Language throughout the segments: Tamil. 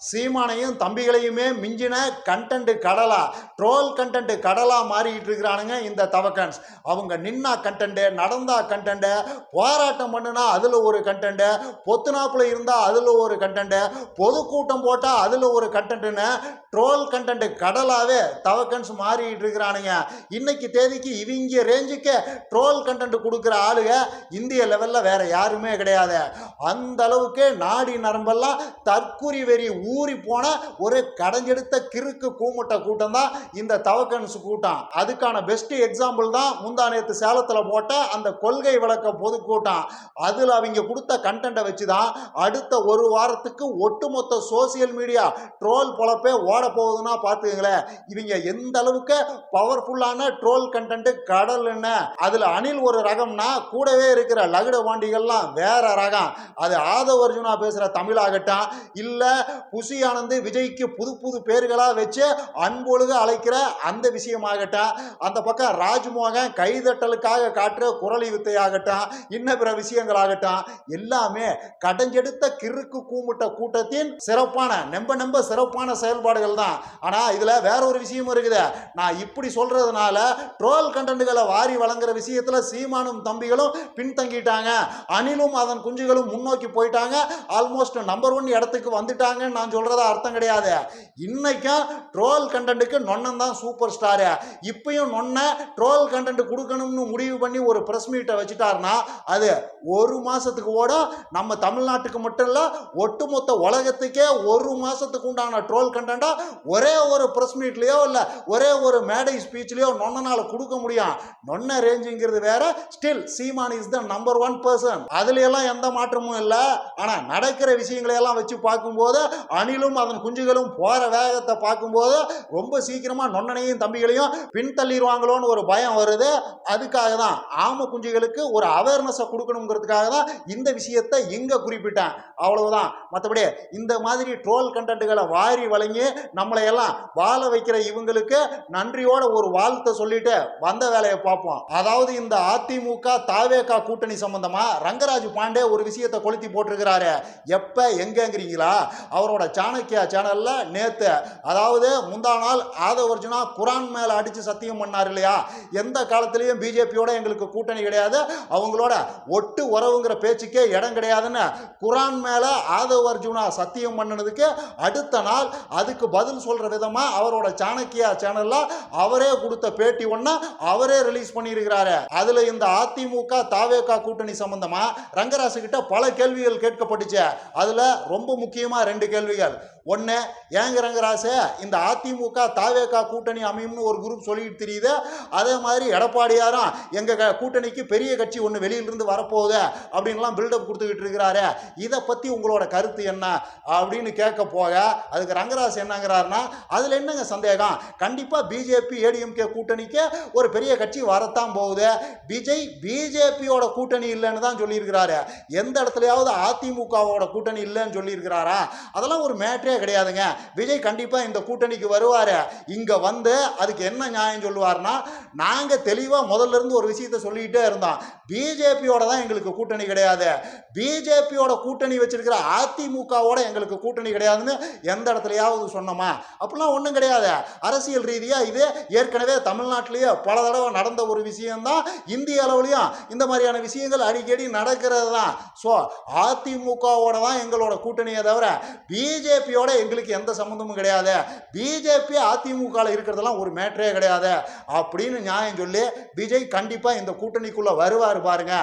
சீமானையும் தம்பிகளையுமே மிஞ்சின கண்டென்ட் கடலா ட்ரோல் கண்டென்ட் கடலா மாறிட்டு இருக்கிறானுங்க இந்த தவக்கன்ஸ். அவங்க நின்னா கண்டென்ட் நடந்தா கண்டென்ட் போராட்டம் பண்ணுனா அதில் ஒரு கண்டென்ட் பொத்துனாப்புல இருந்தால் அதில் ஒரு கண்டென்ட் பொதுக்கூட்டம் போட்டால் அதில் ஒரு கண்டென்ட்னு ட்ரோல் கண்டென்ட் கடலாவே தவக்கன்ஸ் மாறிட்டு இருக்கிறானுங்க. இன்னைக்கு தேதிக்கு இவங்க ரேஞ்சுக்கு ட்ரோல் கண்டென்ட் கொடுக்குற ஆளுங்க இந்திய லெவலில் வேற யாருமே கிடையாது. அந்த அளவுக்கு நாடி நரம்பெல்லாம் தற்குறி வெறி ஊறி போன ஒரு கடைஞ்செடுத்த கிறுக்கு கூமுட்டை கூட்டம் தான் இந்த தவக்கன்ஸ் கூட்டம். அதுக்கான பெஸ்ட் எக்ஸாம்பிள் தான் முந்தா நேற்று சேலத்தில் போட்ட அந்த கொள்கை விளக்க பொதுக்கூட்டம் அதில் அவங்க கொடுத்த கண்டென்ட்டை வச்சு தான் அடுத்த ஒரு வாரத்துக்கு ஒட்டுமொத்த சோசியல் மீடியா ட்ரோல் பொழப்பே ஓட போகுதுன்னா பார்த்துக்கங்களேன். இவங்க எந்த அளவுக்கு பவர்ஃபுல்லான ட்ரோல் கண்டென்ட் கடல் என்ன? அதில் அணில் ஒரு ரகம்னா கூடவே இருக்கிற லகுட வாண்டிகள்லாம் வேற ரகம். அது ஆதவ அர்ஜுனா பேசுகிற தமிழாகட்டும் இல்லை குஷி ஆனந்து விஜய்க்கு புது புது பேர்களாக வச்சு அன்பொழுக அழைக்கிற அந்த விஷயமாகட்டும் அந்த பக்கம் ராஜ்மோகன் கைதட்டலுக்காக காட்டுற குரலி வித்தையாகட்டும் இன்ன பிற விஷயங்களாகட்டும் எல்லாமே கடைஞ்செடுத்த கிறுக்கு கூமுட்ட கூட்டத்தின் சிறப்பான நெம்ப நெம்ப சிறப்பான செயல்பாடுகள் தான். ஆனால் இதில் வேற ஒரு விஷயமும் இருக்குது. நான் இப்படி சொல்கிறதுனால ட்ரோல் கண்டென்ட்களை வாரி வழங்குற விஷயத்தில் சீமானும் தம்பிகளும் பின்தங்கிட்டாங்க. அணிலும் அதன் குஞ்சுகளும் முன்னோக்கி போயிட்டாங்க. ஆல்மோஸ்ட் நம்பர் ஒன் இடத்துக்கு வந்துட்டாங்கன்னு நான் சொல்றதா அர்த்தம் கிடையாது. இன்னைக்கும் ட்ரோல் கண்டென்ட்டுக்கு நொன்னன் தான் சூப்பர் ஸ்டாரு இப்பயும் நொன்ன ட்ரோல் கண்டென்ட் கொடுக்கணும்னு முடிவு பண்ணி ஒரு ப்ரெஸ் மீட்டை வச்சுட்டாருன்னா அது ஒரு மாசத்துக்கு ஓடும் நம்ம தமிழ்நாட்டுக்கு மட்டும் இல்லை ஒட்டுமொத்த உலகத்துக்கே ஒரு மாசத்துக்கு உண்டான ட்ரோல் கண்டென்ட்டா ஒரே ஒரு ப்ரெஸ் மீட்லேயோ இல்லை ஒரே ஒரு மேடை ஸ்பீச்லேயோ நொன்னனால கொடுக்க முடியும். நொன்ன ரேஞ்சுங்கிறது வேற. Still Seeman is the number one person அதுல எல்லாம் எந்த மாற்றமும் இல்லை. ஆனால் நடக்கிற விஷயங்களை எல்லாம் வச்சு பார்க்கும்போது அணிலும் அதன் குஞ்சுகளும் போகிற வேகத்தை பார்க்கும்போது ரொம்ப சீக்கிரமாக நொன்னனையும் தம்பிகளையும் பின்தள்ளிடுவாங்களோன்னு ஒரு பயம் வருது. அதுக்காக தான் ஆம குஞ்சுகளுக்கு ஒரு அவேர்னஸை கொடுக்கணுங்கிறதுக்காக தான் இந்த விஷயத்தை இங்கே குறிப்பிட்டேன். அவ்வளவுதான். மற்றபடி இந்த மாதிரி ட்ரோல் கண்டென்ட்டுகளை வாரி வழங்கி நம்மளையெல்லாம் வாழ வைக்கிற இவங்களுக்கு நன்றியோட ஒரு வாழ்த்தை சொல்லிட்டு வந்த வேலையை பார்ப்போம். அதாவது இந்த அதிமுக தாவேகா கூட்டணி சம்பந்தமா ரங்கராஜ் பாண்டே ஒரு விஷயத்தை கொளுத்தி போட்டிருக்கிறாரு. எப்ப? எங்கங்கிறீங்களா? அவரோட சாணக்கியா சேனல்ல நேத்து அதாவது முந்தா நாள் ஆதவர்ஜுனா குரான் மேல அடிச்சு சத்தியம் பண்ணார் இல்லையா? எந்த காலத்திலையும் பிஜேபியோட எங்களுக்கு கூட்டணி கிடையாது. அவங்களோட ஒட்டு உறவுங்கிற பேச்சுக்கே இடம் கிடையாதுன்னு குரான் மேல ஆதவ அர்ஜுனா சத்தியம் பண்ணினதுக்கு அடுத்த நாள் அதுக்கு பதில் சொல்ற விதமா அவரோட சாணக்கியா சேனல்ல அவரே கொடுத்த பேட்டி ஒண்ணா அவரே ரிலீஸ் பண்ணியிருக்கிறாரு. அதுல இந்த அதிமுக தாவேகா கூட்டணி சம்பந்தமா ரங்கராசு கிட்ட பல கேள்விகள் கேட்கப்பட்டுச்சு. அதுல ரொம்ப முக்கியமா ரெண்டு கேள்வி கேள்விகள் ஒன்று ஏங்க ரங்கராசு இந்த அதிமுக தாவேகா கூட்டணி அமையும்னு ஒரு குரூப் சொல்லிட்டு தெரியுது. அதே மாதிரி எடப்பாடியாரும் எங்கள் கூட்டணிக்கு பெரிய கட்சி ஒன்று வெளியிலிருந்து வரப்போகுது அப்படின்லாம் பில்டப் கொடுத்துக்கிட்டு இருக்கிறாரு. இதை பற்றி உங்களோட கருத்து என்ன அப்படின்னு கேட்க போக அதுக்கு ரங்கராஸ் என்னங்கிறாருன்னா அதில் என்னங்க சந்தேகம்? கண்டிப்பாக பிஜேபி ஏடிஎம்கே கூட்டணிக்கு ஒரு பெரிய கட்சி வரத்தான் போகுது. விஜய் பிஜேபியோட கூட்டணி இல்லைன்னு தான் சொல்லியிருக்கிறாரு. எந்த இடத்துலையாவது அதிமுகவோட கூட்டணி இல்லைன்னு சொல்லியிருக்கிறாரா? அதெல்லாம் ஒரு மேட்டரே கிடையாதுங்க. விஜய் கண்டிப்பாக இந்த கூட்டணிக்கு வருவார். இங்கே வந்து அதுக்கு என்ன நியாயம் சொல்லுவார்னா நாங்கள் தெளிவாக முதல்ல இருந்து ஒரு விஷயத்த சொல்லிக்கிட்டே இருந்தோம். பிஜேபியோட தான் எங்களுக்கு கூட்டணி கிடையாது. பிஜேபியோட கூட்டணி வச்சிருக்கிற அதிமுகவோட எங்களுக்கு கூட்டணி கிடையாதுன்னு எந்த இடத்துலையாவது சொன்னோமா? அப்படிலாம் ஒன்றும் கிடையாது. அரசியல் ரீதியாக இது ஏற்கனவே தமிழ்நாட்டிலேயே பல தடவை நடந்த ஒரு விஷயம்தான். இந்திய அளவுலையும் இந்த மாதிரியான விஷயங்கள் அடிக்கடி நடக்கிறது தான் ஸோ அதிமுகவோட தான் எங்களோட கூட்டணியை தவிர பிஜேபியோட எங்களுக்கு எந்த சம்மந்தமும் கிடையாது. பிஜேபி அதிமுகவில் இருக்கிறதெல்லாம் ஒரு மேட்டரே கிடையாது. அப்படின்னு நியாயம் சொல்லி விஜய் கண்டிப்பாக இந்த கூட்டணிக்குள்ளே வருவார் பாருங்க.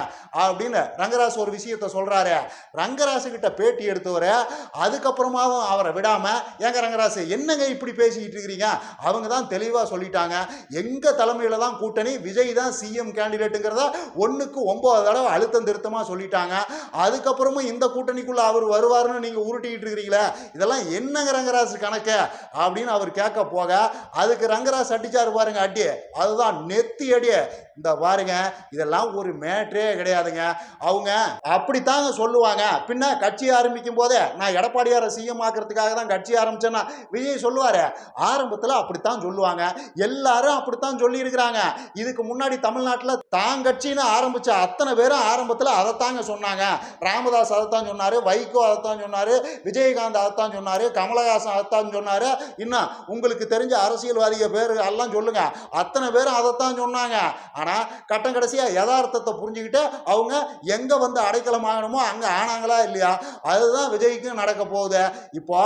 அப்படின்னு ரங்கராஜ் ஒரு விஷயத்த சொல்கிறாரு ரங்கராசு கிட்ட பேட்டி எடுத்தவர் அதுக்கப்புறமாவும் அவரை விடாமல் ஏங்க ரங்கராசு என்னங்க இப்படி பேசிக்கிட்டு இருக்கிறீங்க? அவங்க தான் தெளிவாக சொல்லிட்டாங்க. எங்கள் தலைமையில் தான் கூட்டணி விஜய் தான் சிஎம் கேண்டிடேட்டுங்கிறத ஒன்றுக்கு ஒம்பது தடவை அழுத்தம் திருத்தமாக சொல்லிட்டாங்க. அதுக்கப்புறமும் இந்த கூட்டணிக்குள்ளே அவர் வருவாருன்னு நீங்கள் உருட்டிக்கிட்டு இருக்கிறீங்களே இதெல்லாம் என்னங்க ரங்கராஜ் கணக்கு அப்படின்னு அவர் கேட்க போக அதுக்கு ரங்கராஜ் அடிச்சாரு பாருங்க அடி. அதுதான் நெத்தி அடி. இந்த பாருங்க இதெல்லாம் ஒரு மேட்ரே கிடையாதுங்க. அவங்க அப்படித்தாங்க சொல்லுவாங்க. பின்ன கட்சி ஆரம்பிக்கும் போதே நான் எடப்பாடியாரை சிஎம் ஆக்கிறதுக்காக தான் கட்சி ஆரம்பிச்சேன்னா விஜய் சொல்லுவாரு. ஆரம்பத்தில் அப்படித்தான் சொல்லுவாங்க. எல்லாரும் அப்படித்தான் சொல்லியிருக்கிறாங்க. இதுக்கு முன்னாடி தமிழ்நாட்டில் தான் கட்சின்னு ஆரம்பிச்ச அத்தனை பேரும் ஆரம்பத்தில் அதைத்தாங்க சொன்னாங்க. ராமதாஸ் அதைத்தான் சொன்னார் வைகோ அதைத்தான் சொன்னார் விஜயகாந்த் அதைத்தான் சொன்னார் கமலஹாசன் அதைத்தான் சொன்னார். இன்னும் உங்களுக்கு தெரிஞ்ச அரசியல்வாதிக பேர் எல்லாம் சொல்லுங்க. அத்தனை பேரும் அதைத்தான் சொன்னாங்க. ஆனா கட்டம் கடைசியாக யதார்த்தத்தை புரிஞ்சுக்கிட்டு அவங்க எங்க வந்து அடைக்கலம் ஆகணுமோ அங்க ஆனாங்களா இல்லையா? அதுதான் விஜய்க்கும் நடக்க போகுது. இப்போ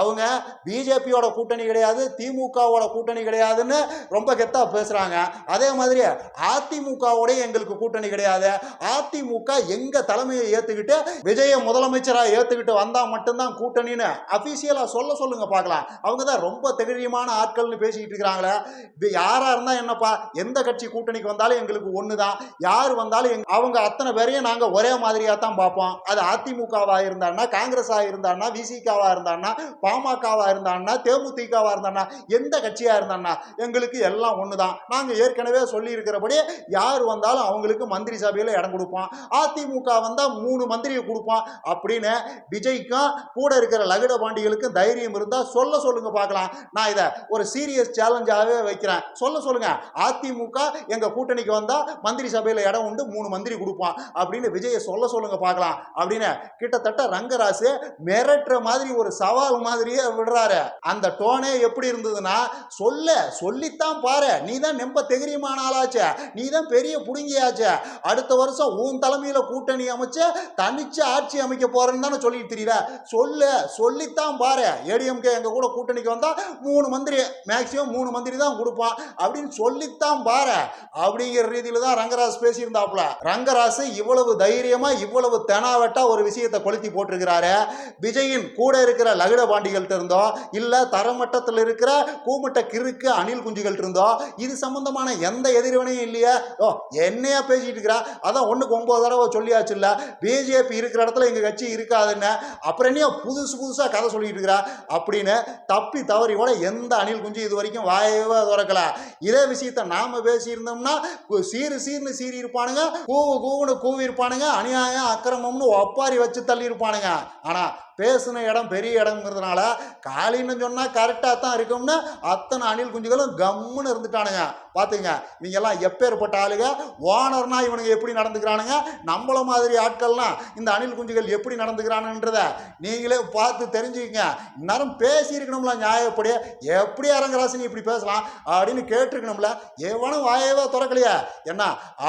அவங்க பிஜேபியோட கூட்டணி கிடையாது திமுகவோட கூட்டணி கிடையாதுன்னு ரொம்ப கெத்தா பேசுறாங்க. அதே மாதிரி அதிமுகவோட எங்களுக்கு கூட்டணி கிடையாது. அதிமுக எங்க தலைமையை ஏத்துக்கிட்டு விஜயை முதலமைச்சராக ஏத்துக்கிட்டு வந்தால் மட்டும்தான் கூட்டணின்னு அபிஷியலா சொல்ல சொல்லுங்க பார்க்கலாம். அவங்க தான் ரொம்ப தைரியமான ஆட்கள்னு பேசிக்கிட்டு இருக்கிறாங்களே. இது யாரா இருந்தா என்னப்பா? எந்த கட்சி கூட்டணிக்கு வந்தாலும் எங்களுக்கு ஒண்ணுதான். யார் வந்தாலும் எங் அவங்க அத்தனை பேரையும் நாங்கள் ஒரே மாதிரியா தான் பார்ப்போம். அது அதிமுகவாக இருந்தான்னா காங்கிரஸாக இருந்தான்னா விசிகாவாக இருந்தான்னா பாமகவாக இருந்தான்னா தேமுதிகவாக இருந்தான்னா எந்த கட்சியாக இருந்தான்னா எங்களுக்கு எல்லாம் ஒன்னுதான் நாங்கள் ஏற்கனவே சொல்லியிருக்கிறபடி யார் வந்தாலும் அவங்களுக்கு மந்திரி சபையில் இடம் கொடுப்போம். அதிமுக வந்தால் மூணு மந்திரியை கொடுப்போம். அப்படின்னு விஜய்க்கும் கூட இருக்கிற லகுட பாண்டிகளுக்கும் தைரியம் இருந்தால் சொல்ல சொல்லுங்க பார்க்கலாம். நான் இதை ஒரு சீரியஸ் சேலஞ்சாகவே வைக்கிறேன். சொல்ல சொல்லுங்க. அதிமுக எங்க கூட்டணிக்கு வந்தால் மந்திரி சபையில் இடம் உண்டு மூணு மந்திரி கொடுப்பான். அப்படின்னு விஜயை சொல்ல சொல்லுங்க பார்க்கலாம். அப்படின்னு கிட்டத்தட்ட ரங்கராசு மிரட்டுற மாதிரி ஒரு சவால் மாதிரியே விடுறாரு. அந்த டோனே எப்படி இருந்ததுன்னா சொல்ல சொல்லித்தான் பாரு. நீ தான் நெம்ப தெகிரியமான ஆளாச்சே. நீ தான் பெரிய புடுங்கியாச்சே. அடுத்த வருஷம் உன் தலைமையில் கூட்டணி அமைச்சு தனிச்சு ஆட்சி அமைக்க போறேன்னு தானே சொல்லிட்டு தெரியல சொல்லு சொல்லித்தான் பாரு. ஏடிஎம்கே எங்கள் கூட கூட்டணிக்கு வந்தால் மூணு மந்திரி மேக்சிமம் மூணு மந்திரி தான் கொடுப்பான் அப்படின்னு சொல்லித்தான் பாரு. அப்படிங்கிற ரீதியில் தான் ரங்கராஜ் பேசியிருந்தாப்புல. ரங்கராசு இவ்வளவு தைரியமாக இவ்வளவு தெனாவட்டா ஒரு விஷயத்தை கொளுத்தி போட்டிருக்கிறாரு. விஜயின் கூட இருக்கிற லகுட பாண்டிகள்கிட்ட இருந்தோ இல்லை தரமட்டத்தில் இருக்கிற கூமிட்ட கிறுக்கு அணில் குஞ்சுகள் இருந்தோ இது சம்பந்தமான எந்த எதிர்வினையும் இல்லையே. ஓ என்னையா பேசிட்டு இருக்கிறா? அதான் ஒன்றுக்கு ஒன்பது தடவை சொல்லியாச்சு இல்லை பிஜேபி இருக்கிற இடத்துல எங்கள் கட்சி இருக்காதுன்னு. அப்புறம் என்னையா புதுசு புதுசு புதுசாக கதை சொல்லிட்டு இருக்கிறா அப்படின்னு தப்பி தவறி கூட எந்த அணில் குஞ்சு இது வரைக்கும் வாயவே திறக்கல. இதே விஷயத்த நாம பேசியிருந்தோம்னா கு- சீரு சீர்னு சீறி இருப்பானுங்க கூவு கூவுன்னு கூவி இருப்பானுங்க அநியாயம் அக்கிரமம்னு ஒப்பாரி வச்சு தள்ளி இருப்பானுங்க ஆனா பேசின இடம் பெரிய இடம்ங்கிறதுனால காலின்னு சொன்னால் கரெக்டாக தான் இருக்கும்னு அத்தனை அணில் குஞ்சுகளும் கம்முன்னு இருந்துட்டானுங்க. பார்த்துங்க நீங்கள் எல்லாம் எப்பேற்பட்ட ஆளுங்க ஓனர்னா இவனுங்க எப்படி நடந்துக்கிறானுங்க? நம்மள மாதிரி ஆட்கள்லாம் இந்த அணில் குஞ்சுகள் எப்படி நடந்துக்கிறானுன்றத நீங்களே பார்த்து தெரிஞ்சுக்கங்க. இந்நேரம் பேசியிருக்கணும்ல நியாயப்படி. எப்படி அரங்கராசினி இப்படி பேசலாம் அப்படின்னு கேட்டிருக்கணும்ல. எவனும் வாயவே திறக்கலையே. என்ன?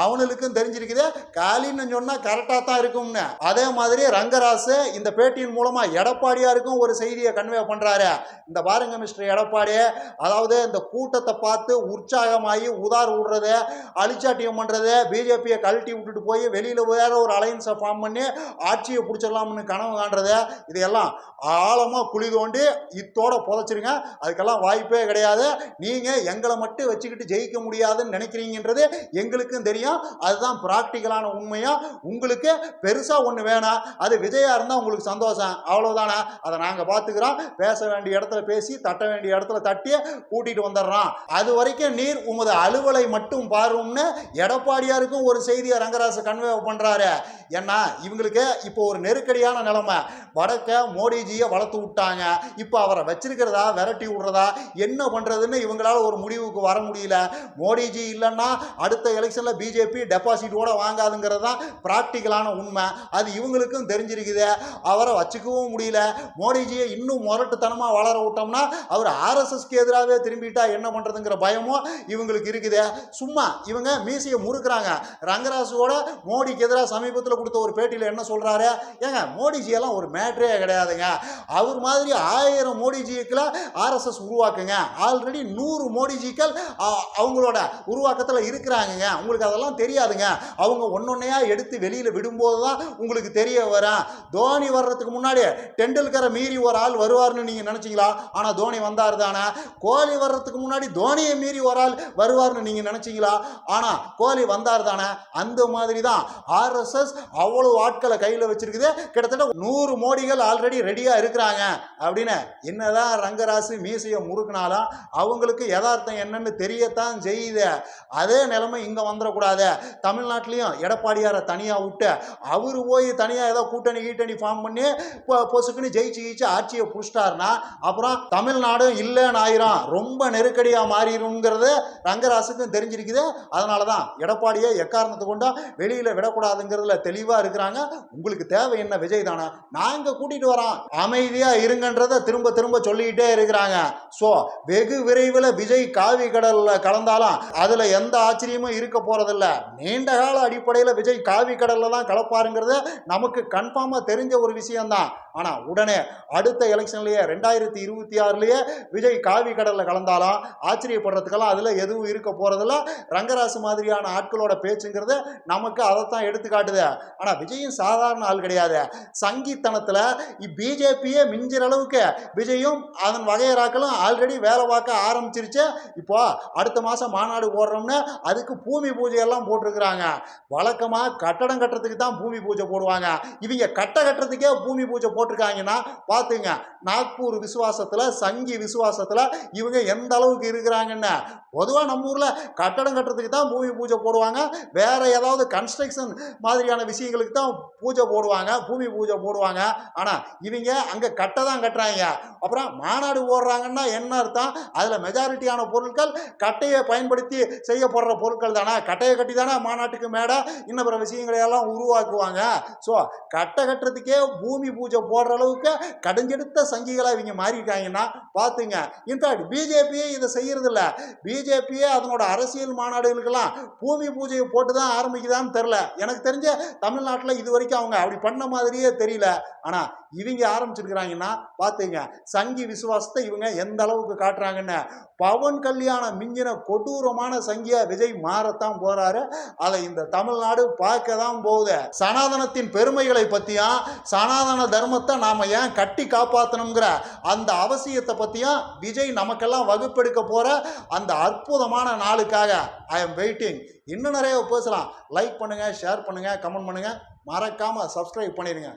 அவனுக்கும் தெரிஞ்சிருக்குது. காலின்னு சொன்னால் கரெக்டாக தான் இருக்கும்னு. அதே மாதிரி ரங்கராசு இந்த பேட்டியின் மூலம் எடப்பாடியாருக்கும் ஒரு செய்தியை கன்வே பண்ணுறாரு இந்த பாருங்க மிஸ்டர் எடப்பாடி அதாவது இந்த கூட்டத்தை பார்த்து உற்சாகமாகி உதார் விடுறது அழிச்சாட்டியம் பண்ணுறது பிஜேபியை கழட்டி விட்டுட்டு போய் வெளியில் வேற ஒரு அலையன்ஸை ஃபார்ம் பண்ணி ஆட்சியை பிடிச்சிடலாம்னு கனவு காண்றது. இதையெல்லாம் ஆழமாக குழி தோண்டி இத்தோட புதைச்சிருங்க. அதுக்கெல்லாம் வாய்ப்பே கிடையாது. நீங்கள் எங்களை மட்டும் வச்சுக்கிட்டு ஜெயிக்க முடியாதுன்னு நினைக்கிறீங்கன்றது எங்களுக்கும் தெரியும். அதுதான் ப்ராக்டிக்கலான உண்மையாக உங்களுக்கு பெருசாக ஒன்று வேணாம். அது விஜயா இருந்தால் உங்களுக்கு சந்தோஷம். அவ்வளவுதானே? அதை நாங்கள் பார்த்துக்கிறோம். பேச வேண்டிய இடத்துல பேசி தட்ட வேண்டிய இடத்துல தட்டி கூட்டிட்டு வந்துடுறோம். அது வரைக்கும் நீர் உமது அலுவலை மட்டும் பாரும்னு எடப்பாடியாருக்கும் ஒரு செய்தியை ரங்கராசு கன்வே பண்றாரு. ஏன்னா இவங்களுக்கு இப்போ ஒரு நெருக்கடியான நிலைமை. வடக்க மோடிஜியை வளர்த்து விட்டாங்க. இப்போ அவரை வச்சிருக்கிறதா? விரட்டி விடுறதா? என்ன பண்றதுன்னு இவங்களால ஒரு முடிவுக்கு வர முடியல. மோடிஜி இல்லைன்னா அடுத்த எலெக்ஷன்ல பிஜேபி டெபாசிட்டோட வாங்காதுங்கிறது தான் ப்ராக்டிக்கலான உண்மை. அது இவங்களுக்கும் தெரிஞ்சிருக்குது. அவரை வச்சுக்கவும் முடியல. மோடிஜியை இன்னும் முரட்டுத்தனமாக வளர விட்டோம்னா அவர் ஆர்எஸ்எஸ்க்கு எதிராகவே திரும்பிட்டா என்ன பண்ணுறதுங்கிற பயமும் இவங்களுக்கு இருக்குது. சும்மா இவங்க மீசையை முறுக்குறாங்க. ரங்கராசுவோட மோடிக்கு எதிராக சமீபத்தில் கொடுத்த ஒரு பேட்டியில் என்ன சொல்கிறாரு ஏங்க மோடிஜி எல்லாம் ஒரு மேட்ரே கிடையாதுங்க. அவர் மாதிரி ஆயிரம் மோடிஜிக்களை ஆர்எஸ்எஸ் உருவாக்குங்க. ஆல்ரெடி நூறு மோடிஜிக்கள் அவங்களோட உருவாக்கத்தில் இருக்கிறாங்கங்க. உங்களுக்கு அதெல்லாம் தெரியாதுங்க. அவங்க ஒன்னொன்னையா எடுத்து வெளியில் விடும்போது தான் உங்களுக்கு தெரிய வரும். தோனி வர்றதுக்கு முன்னாடி டெண்டுல்கரை மீறி ஒரு ஆள் வருவார்னு நீங்கள் நினச்சிங்களா? ஆனால் தோனி வந்தார் தானே. கோலி வர்றதுக்கு முன்னாடி தோனியை மீறி ஒரு ஆள் வருவார்னு நீங்கள் நினச்சிங்களா? ஆனால் கோலி வந்தார் தானே. அந்த மாதிரி தான் ஆர்எஸ்எஸ் அவ்வளவு ஆட்களை கையில் வச்சிருக்குது. கிட்டத்தட்ட நூறு மோடிகள் ஆல்ரெடி ரெடியாக இருக்கிறாங்க அப்படின்னு என்னதான் ரங்கராசு மீசையை முறுக்குனாலும் அவங்களுக்கு யதார்த்தம் என்னன்னு தெரியத்தான் செய்யுது. அதே நிலைமை இங்கே வந்துடக்கூடாது. தமிழ்நாட்டிலையும் எடப்பாடியாரை தனியாக விட்டு அவர் போய் தனியாக ஏதோ கூட்டணி கீட்டணி ஃபார்ம் பண்ணி பொசுக்குன்னு ஜெயிச்சு ஜெயிச்சு ஆட்சியை புஷ்டார்னா அப்புறம் தமிழ்நாடும் இல்லைன்னு ஆயிரும். ரொம்ப நெருக்கடியாக மாறிடுங்கிறது ரங்கராசுக்கும் தெரிஞ்சிருக்குது. அதனால தான் எடப்பாடியை எக்காரணத்தை கொண்டும் வெளியில் விடக்கூடாதுங்கிறதுல தெளிவாக இருக்கிறாங்க. உங்களுக்கு தேவை என்ன விஜய் தானே? நாங்கள் கூட்டிகிட்டு வரோம் அமைதியாக இருங்கன்றதை திரும்ப திரும்ப சொல்லிக்கிட்டே இருக்கிறாங்க. ஸோ வெகு விரைவில் விஜய் காவி கடலில் கலந்தாலும் அதில் எந்த ஆச்சரியமும் இருக்க போகிறதில்ல நீண்ட கால அடிப்படையில் விஜய் காவி கடலில் தான் கலப்பாருங்கிறது நமக்கு கன்ஃபார்மாக தெரிஞ்ச ஒரு விஷயம்தான். ஆனால் உடனே அடுத்த எலெக்ஷன்லேயே ரெண்டாயிரத்தி இருபத்தி ஆறுலேயே விஜய் காவி கடலில் கலந்தாலும் ஆச்சரியப்படுறதுக்கெல்லாம் அதில் எதுவும் இருக்க போகிறதில்ல ரங்கராசு மாதிரியான ஆட்களோட பேச்சுங்கிறது நமக்கு அதைத்தான் எடுத்துக்காட்டுது ஆனால் விஜயும் சாதாரண ஆள் கிடையாது. சங்கித்தனத்தில் பிஜேபியே மிஞ்சிற அளவுக்கு விஜயும் அதன் வகையராக்களும் ஆல்ரெடி வேலை பார்க்க ஆரம்பிச்சிருச்சு. இப்போ அடுத்த மாதம் மாநாடு போடுறோம்னு அதுக்கு பூமி பூஜையெல்லாம் போட்டிருக்கிறாங்க. வழக்கமாக கட்டடம் கட்டுறதுக்கு தான் பூமி பூஜை போடுவாங்க. இவங்க கட்ட கட்டுறதுக்கே பூமி பூஜை போட்டிருக்காங்கன்னா பார்த்துங்க நாக்பூர் விசுவாசத்தில் சங்கி விசுவாசத்தில் இவங்க எந்த அளவுக்கு இருக்கிறாங்கன்னு. பொதுவாக நம்ம ஊரில் கட்டடம் கட்டுறதுக்கு தான் பூமி பூஜை போடுவாங்க. வேறு ஏதாவது கன்ஸ்ட்ரக்ஷன் மாதிரியான விஷயங்களுக்கு தான் பூஜை போடுவாங்க. பூமி பூஜை போடுவாங்க. ஆனால் இவங்க அங்கே கட்ட தான் கட்டுறாங்க. அப்புறம் மாநாடு போடுறாங்கன்னா என்ன அர்த்தம்? அதில் மெஜாரிட்டியான பொருட்கள் கட்டையை பயன்படுத்தி செய்யப்படுற பொருட்கள் தானே? கட்டையை கட்டி தானே மாநாட்டுக்கு மேடை இன்னும் பிற விஷயங்களை எல்லாம் உருவாக்குவாங்க. ஸோ கட்டை கட்டுறதுக்கே பூமி பூஜை போடுற அளவுக்கு கடைஞ்செடுத்த சங்கிகளாக இவங்க மாறிட்டாங்கன்னா பார்த்துங்க. இன்ஃபேக்ட் பிஜேபியே இதை செய்யறதில்ல. பிஜேபியே அதனோட அரசியல் மாநாடுகளுக்கெல்லாம் பூமி பூஜையை போட்டு தான் ஆரம்பிக்குதான்னு தெரில எனக்கு தெரிஞ்ச தமிழ்நாட்டில் இது வரைக்கும் அவங்க அப்படி பண்ண மாதிரியே தெரியல. ஆனால் இவங்க ஆரம்பிச்சிருக்கிறாங்கன்னா பார்த்துங்க சங்கி விசுவாசத்தை இவங்க எந்த அளவுக்கு காட்டுறாங்கன்னு. பவன் கல்யாணம் மிஞ்சின கொடூரமான சங்கியாக விஜய் மாறத்தான் போகிறாரு அதை இந்த தமிழ்நாடு பார்க்க தான் போகுது. சனாதனத்தின் பெருமைகளை பற்றியும் சனாதன தர்மத்தை நாம் ஏன் கட்டி காப்பாற்றணுங்கிற அந்த அவசியத்தை பற்றியும் விஜய் நமக்கெல்லாம் வகுப்பெடுக்க போகிற அந்த அற்புதமான நாளுக்காக ஐ எம் வெயிட்டிங் இன்னும் நிறைய பேசலாம். லைக் பண்ணுங்கள் ஷேர் பண்ணுங்கள் கமெண்ட் பண்ணுங்கள் மறக்காமல் சப்ஸ்கிரைப் பண்ணிடுங்க.